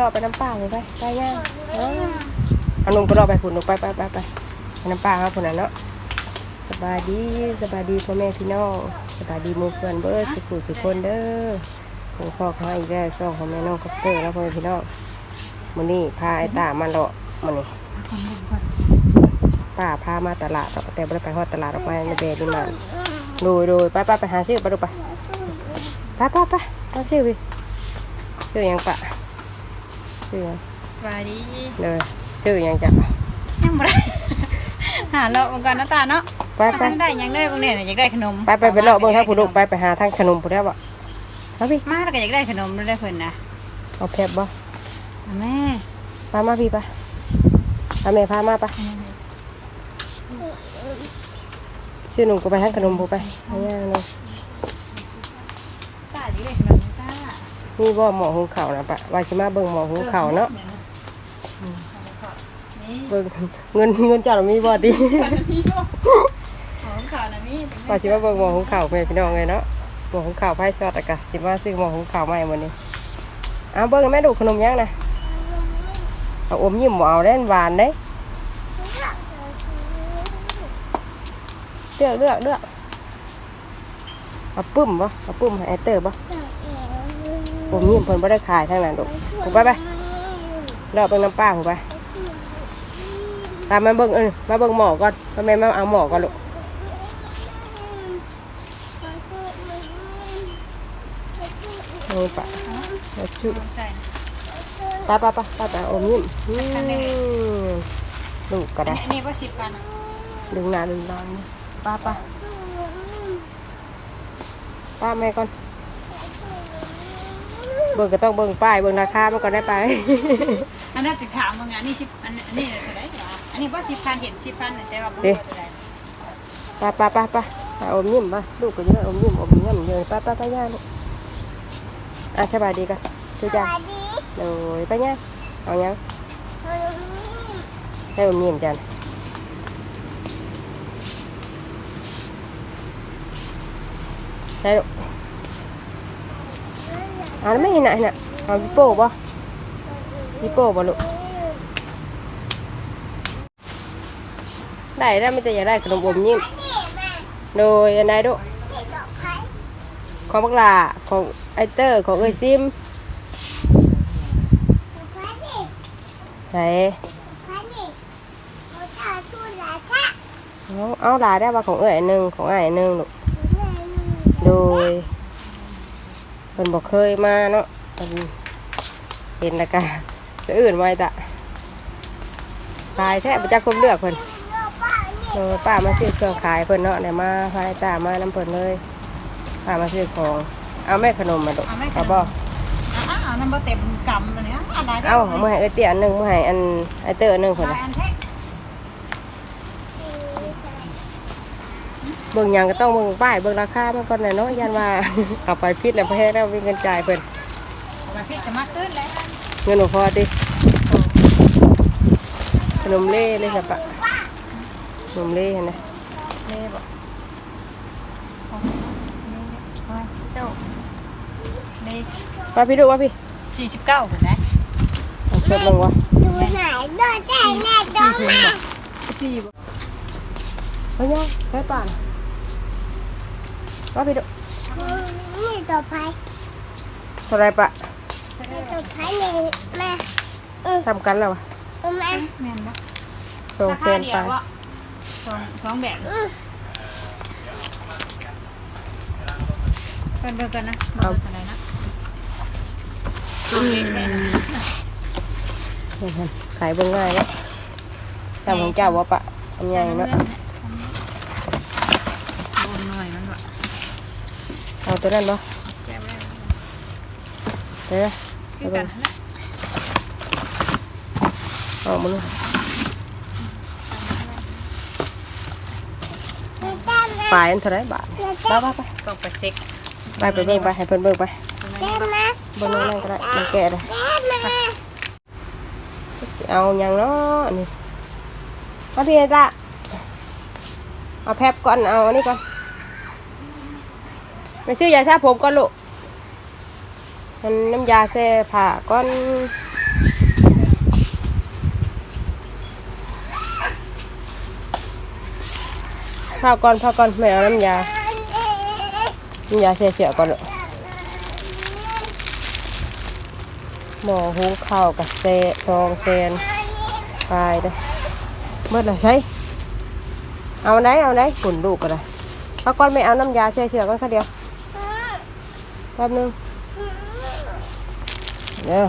รอไปน้ำป้าเลยไปไปย่างเอานุ่มก็รอไปผุนลงไปไปไปไปไปน้ำป้าครับผุนน่ะเนาะสบายดีสบายดีพ่อแม่พี่น้องสบายดีมูเพื่อนเบิร์ดสุขุสุขคนเด้อผมพ่อเขาอีกแล้วช่องของแม่น้องคอปเตอร์แล้วพ่อแม่พี่น้องมื้อนี้พาไอ้ตามาเลาะมื้อนี้ป้าพามาตลาดแต่บ่ได้ไปฮอดตลาดออกมาในเบรดีมาโดยโดยไปไปไปหาชื่อไปดูไปไปไปไปเชื่อไปชื่อยังปะ ชื่อหยังสวัสดีเลยชื่อหยังจ้ะยังบ่ได้ หาเลาะมังกรน้าตาเนาะไปไปยังได้หยังได้บางเนี่ยอยากได้ขนมไปไปไปเลาะเบิ่งทางผู้ลูกไปไปหาทางขนมผู้ได้บ่เอาพี่มาแล้วก็อยากได้ขนมได้เพิ่นนะเอาแพบบ่เอาแม่พามาพี่ไปพาแม่พามาไปชื่อหนุ่มก็ไปทางขนมผู้ไปเอาย่างเนาะ ตาอยากได้ขนมตา มีบ่หมอหุงข้าวนะปะว่าสิมาเบิ่งหมอหุงข้าวเนาะนี่เบิ่งเงินเงินเจ้ามีบ่ดิมีบ่ของข่าวนะมีว่าสิมาเบิ่งหมอหุงข้าวเพื่อนพี่น้องเลยเนาะหมอหุงข้าวไผ่ซอดอะกะสิมาซื้อหมอหุงข้าวใหม่มื้อนี้เอาเบิ่งแม่ดูขนมยังนะเอาอมยิ้มบ่เอาเด้หวานเด้เลือกเลือกเลือกเอาปึ้มบ่เอาปึ้มให้ไอเตอร์บ่ อมยิ้มเพิ่นบ่ได้ขายทางนั้นดอกถูกไปไปเลาะเบิ่งน้ำป้าถูกไปตามมาเบิ่งเออมาเบิ่งหมอก่อนพ่อแม่มาเอาหมอก่อนลูกโอ้ปะเอาชุใส่ปะปะปะปะปะอมยิ้มอืมลูกก็อัได้นนี้บ่10พันดึงหน้าดึงหลังป้าป้าป้าแม่ก่อน เบิ่งก็ต้องเบิ่งป้ายเบิ่งราคามันก่อนได้ไป อันนั้นจะถามมึงอันนี้10อันอันนี้เท่าไหร่อันนี้บ่10พันเห็น10พันแต่ว่าบ่เอ๊ะเท่าไหร่ป้าป้าป้าป้าป้าอมยิ้มป้าลูกก็เยอะอมยิ้มอมยิ้มเยอะป้าป้าป้าย่าลูกอะสบายดีกันทุกอย่างโดยป้าย่าเอายังให้อมยิ้มจันใช่ลูก เอาแล้วไม่เห็นไหนน่ะเอาพี่โป้บ่พี่โป้บ่ลูกได้แล้วไม่แต่อยากได้ขนมอมยิ้มโดยอันไหนดูของบักหลาของไอเตอร์ของเอ้ยซิมไหนเอาเอาหลาได้ว่าของเอ้ยอันหนึ่งของอ้ายอันหนึ่งลูกโดย เพิ่นบอกเคยมาเนาะเพิ่นเห็นแล้วกันจะอื่นไว้ตะขายแท้ประจักษ์คนเลือกเพิ่นเออป้ามาซื้อเครื่องขายเพิ่นเนาะเดี๋ยวมาพายตามาน้ำเพิ่นเลยป้ามาซื้อของ เอาแม่ขนมมาดูเอาบ่อะอะนั่นบ่เต็มกำอันเนี้ยอันไหนเอาเอามื่อให้เอ้ยเตี้ยอันหนึ่งมื่อให้อันไอเตอร์อันหนึ่งคนอัน่ะนแท้ เบิ่งหยังก็ต้องเบิ่งป้ายเบิ่งราคามันก่อนน่ะเนาะยันว่าเอาไปพิษแล้วพอแห้งแล้วมีเงินจ่ายเพิ่นเอาไปพี่จะมาขึ้นแล้วเงินบ่พอติขนมเล่เลยครับปะขนมเล่เห็นไหมเล่บ่เจ้าเล่ว่าพี่ดูว่าพี่สี่สิบเก้าถูกไหมเอาเชิดลงวะดูไหนโดนแต่แม่โดนมาสี่บ่เอายังใช้ป่าน ว่าพี่ดูนี่ตัวไผ่เท่าไหรปะนี่ตัวไผ่นี่แม่ทำกันแล้ววะแม่แม่นบ่สองราแสคานเดียไปวอะสองสองแบบเพิ่นเบิ่งกันนะเบิ่งกันนะขายเบิ่งง่ายเนาะจำของเจ้าว่าปะอันใหญ่เนาะบนหน่อยมันบ่เอาตัวนั้นเนาะแก้ไม่ได้เดี๋ยวคือกันนั่นแหละเอามาลูกไม่ได้แม่ปลายอันเท่าไหรบาท ไปชื่อยาสระผมก่อนลูกมันน้ำยาแซ่ผ่าก้อนผ่าก่อนผ่าก่อนไม่เอาน้ำยา น้ำยาแช่เสืยก่อนลูกหมอหูเข่ากับเซซองเซนตายเลยเมื่อไรใช้เอาไหนเอาได้ขุนลูกก็ได้ผ่าก่อนไม่เอาน้ำยาเชื่เชี่อก่อนแค่เดียว แป๊บนึงเดี๋ยว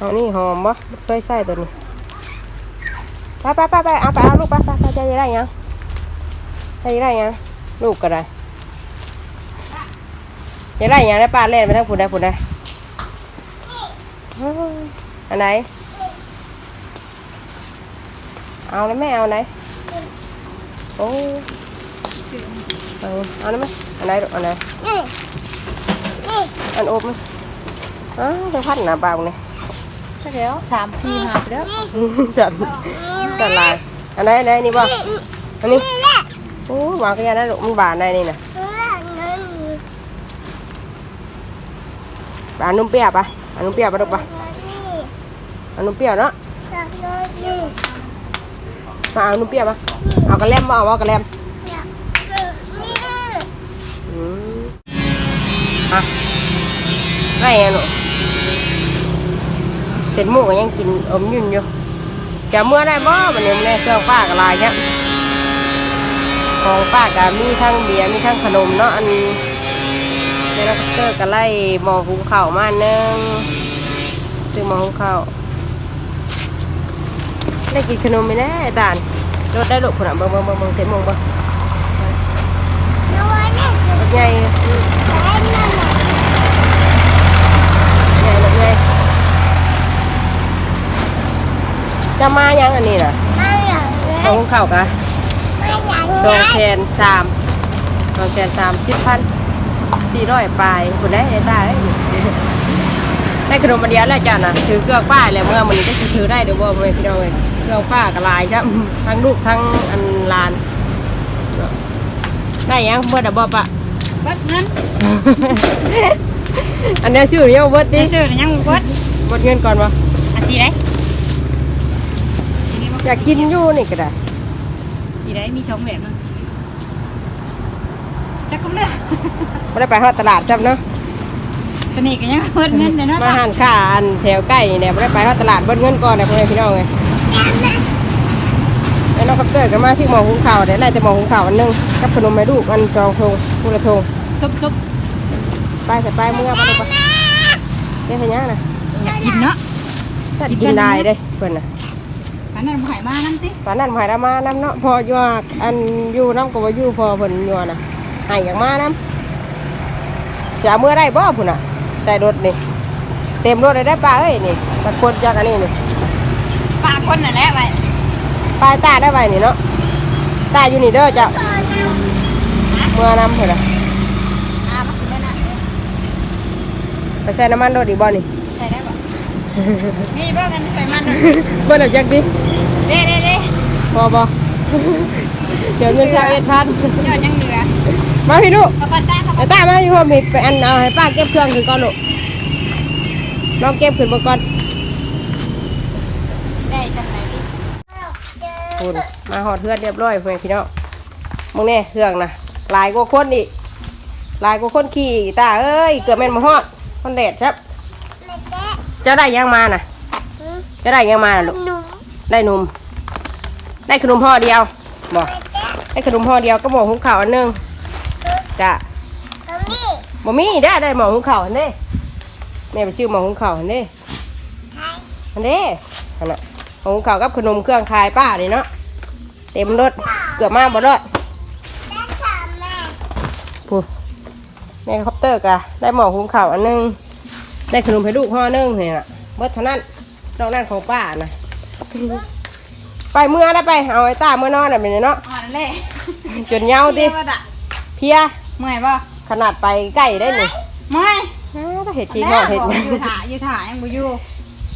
อันนี้หอมบ่เคยใส่ตัวนี้ไปไปไปไปเอาไปเอาลูกไปไปไปจะได้ยังจะได้ยังลูกก็ได้จะได้ยังได้ป้าเล่นไปทั้งผุนได้ผุนได้อันไหน เอาแล้วแม่เอาไหนโอ้เอาเอาแล้วไหมอันไหนลูกอันไหนอันอบมั้ยอ้าวจะพัดหนาเบาเนี่ยใช่แล้วสามปีหับแล้วจัดจัดลายอันไหนอันไหนนี่บ่อันนี้โอ้หวานกระยานะลูกมันบานได้นี่นะบานนุ่มเปรี้ยวปะอันนุ่มเปรี้ยวปะลูกปะอันนุ่มเปรี้ยวเนาะ มาเอานุ่มเปียวปะเอากระแลมมาเอากระแลมอะไงอะหนูเสร็จหมูก็ยังกินอมยุ่นอยู่จะเมื่อได้บ่มันยังไม่ได้เครื่องป้ากระลายเนี่ยของป้าก็มีทั้งเบียร์มีทั้งขนมเนาะอันนี้เดลเตอร์ก็ไล่มองหุงข้ามาหนึ่งซื้อมอหุงข้า ได้กินขนมไหมแน่ตาลรถได้ลูกคนอะเบิ่งเบิ่งเบิ่งเบิ่งเสร็จหมงบ่รถใหญ่ใหญ่รถใหญ่จะมายังอันนี้น่ะหมอหุงข้าวกะสองแสนสามสองแสนสามสิบพันสี่ร้อยปลายคุณได้ได้ได้ ได้ขนมมาเดียวแล้วจ้ะนะถือเกลือป้ายแล้วเมื่อมันนี้ก็สิถือได้เดี๋ยวว่าไม่พี่น้องเลยเกลือป้ากระลายจ้ะทั้งลูกทั้งอันลาน ได้ยังเมื่อดับบ่ปะเบิดเงินอันนี้ชื่อเนี้ยเบิดดินี่ซื้อยังเบิดเบิดเงินก่อนวะอะสีไหนอยากกินอยู่นี่ก็ได้สีไหนมีชมแบบนึงจักก็เลือกไม่ได้ไปฮอดตลาดจ้ะเนาะ ตอนนี้ก็ยังเบิดเงินเลยเนาะมาหันค่าอันแถวใกล้นี่เนี่ยไม่ได้ไปฮอดตลาดเบิดเงินก่อนเนี่ยพ่อแม่พี่น้องเลยแล้วน้องคัปเตอร์กันมาที่หมอหุงข้าวเดี๋ยวไล่จะหมอหุงข้าวอันหนึงกับขนมแม่ลูกอันจองทงกุละทงซุบซุบไปใส่ไปเมื่อไปดูปะเจ๊เห็นยังนะอยากกินเนาะถ้ากินได้เด้เพื่อนน่ะอันนั้นหายมานั่นสิตอนนั้นหายดามาน้ำเนาะพออยู่ว่าอันอยู่น้ำก็ว่าอยู่พอเพิ่นอยู่น่ะใหายอย่างมาน้ำจะเมื่อได้บ่พุ่นน่ะ ใส่รถนี่ เต็มรถเลยได้ป้าเอ้ยนี่ตะกดจากอันนี้นี่ปลาคนน่ะแหละไปปลายตาได้ไว้นี่เนาะตาอยู่นี่เด้อจ้ะเมื่อน้ำเพิ่นน่ะอ่ามากินได้นะไปใส่น้ำมันรถอีกบ่นี่ใส่ได้ปะมีเบิ่งกันใส่มันเลยเบิ่นเอาจักดิเด้เด้เด้พอบ่ เดี๋ยวเงินชาวเอ็ดพันยอดยังเหลือมาพี่ลูกเขาก็ได้เขาไอ้ตามาอยู่ผมไปอันเอาให้ป้าเก็บเครื่องขึ้นก่อนลูกลองเก็บขึ้นมาก่อนได้จังไหนดิคุณมาหอดเพื่อนเรียบร้อยเพื่อนพี่น้องมึงเนี่ยเครื่องนะลายกว่าคนอีกลายกว่าคนขี่อีกตาเอ้ยเกือบแม่นมาฮอดคนแดดครับจะได้ยังมาน่ะจะได้ยังมาน่ะลูกได้หนุ่มได้ขนมห่อเดียวบอก ได้ขนมห่อเดียวก็หมอหุงข้าวอันหนึงจ้ะบ่มีได้ได้หมอหุงข้าวอันนี้แม่ไปชื่อหมอหุงข้าวอันนี้อันนี้อันน่ะหมอหุงข้าวกับขนมเครื่องคายป้านี่เนาะเต็มรถเกือบมาบ่รอดพูแม่คอปเตอร์กะได้หมอหุงข้าวอันหนึงได้ขนมให้ลูกห่อหนึงนี่น่ะเบิดเท่านั้นนอกนั้นของป้านะไปเมื่อได้ไปเอาไอ้ตาเมื่อนอนน่ะเป็นไงเนาะอ่ อนเลยจนเหงาติเรียกว่าดะเพลียเมื่อยป่ะขนาดไปใกล้ได้นี่เมื่อยอ้าวเห็ดจริงแล้เหรวอเห็ดบอกอยู่ถ่ายอยู่ถ่ายยังบ่อยู่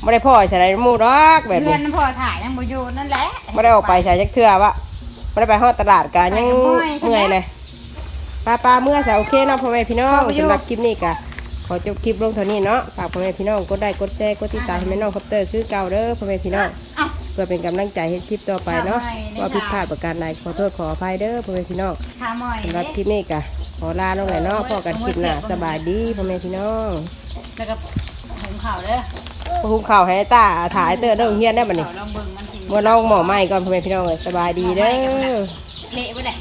ไม่ได้พ่อใส่ไรมูดอกแบบเพื่อนี้นพ่อถ่ายยังบ่อยู่นั่นแหละไม่ได้ออกไปใส่จักเทื่อวะไม่ได้ไปฮอดตลาดกันยังไปกับเมื่อยใช่ไหมเมื่อยเลยปลาปลาเมื่อใส่โอเคเนาะพ่อแม่พี่น้องพ่อไปอยู่สำหรับคลิปนี้กะขขอจบคลิปลงเท่านี้เนาะฝากพ่อแม่พี่น้องกดได้กดแชร์กดติดตามให้แม่น้องคอปเตอร์คือเก่าเด้อพ่อแม่พี่น้องเอ้าเพื่อเป็นกำลังใจให้คลิปต่อไปเนาะทำไมเนี่ยว่าผิดพลาดประการใดขอโทษขออภัยเด้อพ่อแม่พี่น้องถามหน่อยสำหรับคลิปนี้กะขอลาลงเลยเนาะพอกันคลิปหน้าสบายดีพ่อแม่พี่น้องแล้วก็หุงข้าวเด้อพอหุงข้าวให้ตาถ่ายเตอร์เด้อเฮียนได้บัดนี้ข้าวลองเบิ่งมันสิมื่อลองหมอใหม่ก่อนพ่อแม่พี่น้องเอ้ยสบายดีเด้อเละบ่ได้